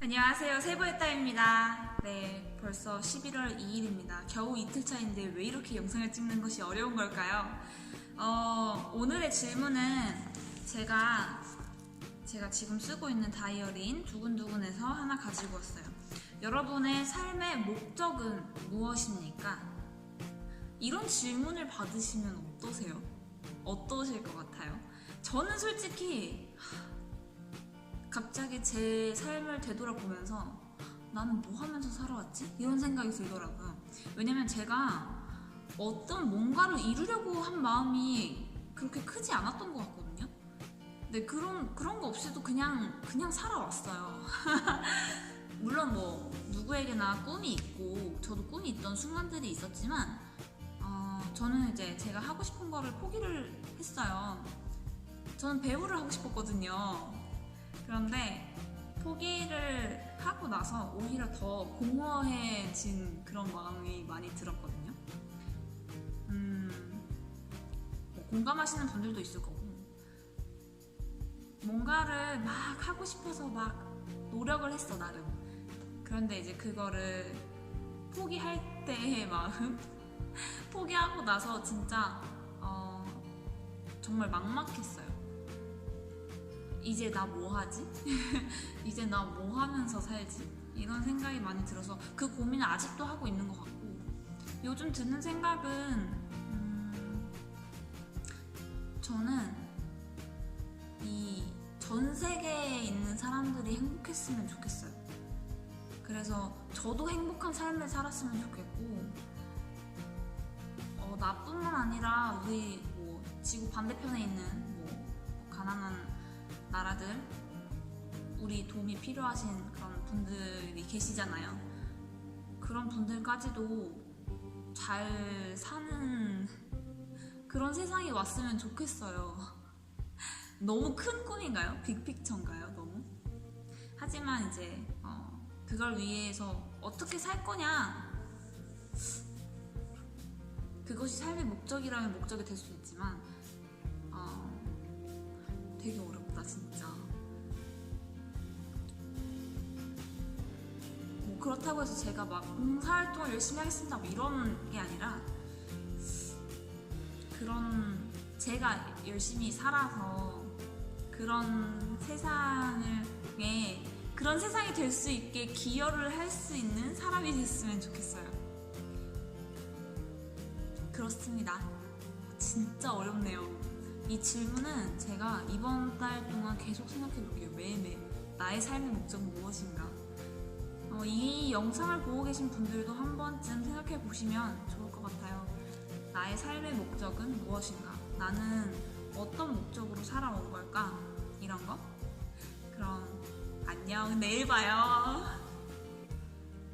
안녕하세요. 세부의따입니다. 네, 벌써 11월 2일입니다. 겨우 이틀 차인데 왜 이렇게 영상을 찍는 것이 어려운 걸까요? 어, 오늘의 질문은 제가 제가 지금 쓰고 있는 다이어리인 두근두근에서 하나 가지고 왔어요. 여러분의 삶의 목적은 무엇입니까? 이런 질문을 받으시면 어떠세요? 어떠실 것 같아요? 저는 솔직히 갑자기 제 삶을 되돌아보면서 나는 뭐 하면서 살아왔지? 이런 생각이 들더라고요. 왜냐면 제가 어떤 뭔가를 이루려고 한 마음이 그렇게 크지 않았던 것 같거든요. 근데 그런, 그런 거 없이도 그냥, 그냥 살아왔어요. 물론 뭐, 누구에게나 꿈이 있고, 저도 꿈이 있던 순간들이 있었지만, 어, 저는 이제 제가 하고 싶은 거를 포기를 했어요. 저는 배우를 하고 싶었거든요. 그런데 포기를 하고 나서 오히려 더 공허해진 그런 마음이 많이 들었거든요. 음, 뭐 공감하시는 분들도 있을 거고, 뭔가를 막 하고 싶어서 막 노력을 했어, 나름. 그런데 이제 그거를 포기할 때의 마음? 포기하고 나서 진짜, 어, 정말 막막했어요. 이제 나 뭐 하지? 이제 나 뭐 하면서 살지? 이런 생각이 많이 들어서 그 고민을 아직도 하고 있는 것 같고 요즘 드는 생각은 음, 저는 이 전 세계에 있는 사람들이 행복했으면 좋겠어요. 그래서 저도 행복한 삶을 살았으면 좋겠고 어, 나뿐만 아니라 우리 뭐 지구 반대편에 있는 뭐 가난한 나라들 우리 도움이 필요하신 그런 분들이 계시잖아요. 그런 분들까지도 잘 사는 그런 세상이 왔으면 좋겠어요. 너무 큰 꿈인가요? 빅픽처인가요? 너무? 하지만 이제 어, 그걸 위해서 어떻게 살 거냐? 그것이 삶의 목적이라면 목적이 될 수 있지만 어, 되게 어렵다 진짜. 뭐 그렇다고 해서 제가 막 봉사활동을 열심히 하겠습니다 뭐 이런 게 아니라 그런 제가 열심히 살아서 그런 세상을 그런 세상이 될 수 있게 기여를 할 수 있는 사람이 됐으면 좋겠어요. 그렇습니다. 진짜 어렵네요. 이 질문은 제가 이번 달 동안 계속 생각해 볼게요. 매일매일. 나의 삶의 목적은 무엇인가? 어, 이 영상을 보고 계신 분들도 한 번쯤 생각해 보시면 좋을 것 같아요. 나의 삶의 목적은 무엇인가? 나는 어떤 목적으로 살아온 걸까? 이런 거? 그럼 안녕. 내일 봐요.